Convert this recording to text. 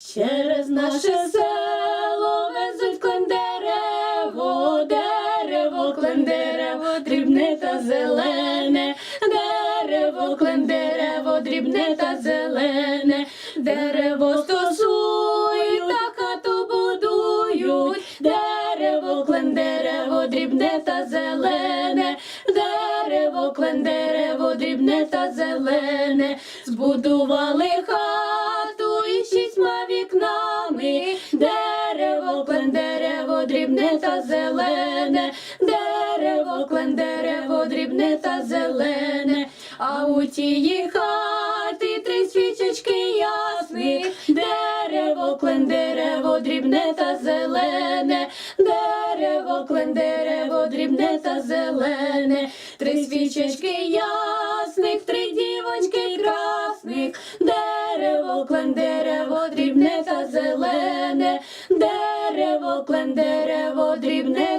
Через наше село везуть клен дерево, дерево, клен дерево, дрібне та зелене, дерево, клен дерево, дрібне та зелене, дерево стосують та хату будують, дерево, клен дерево, дрібне та зелене, дерево, клен дерево, дрібне та зелене, збудували хату клен дерево, дрібне та зелене, дерево, клен дерево, дрібне та зелене, а у тії хати три свічечки ясних, дерево, клен дерево, дрібне та зелене, дерево, клен дерево, дрібне та зелене, три свічечки ясних, три дівочки красних, дерево, клен дерево, дрібне та зелене, клен дерево, дрібне.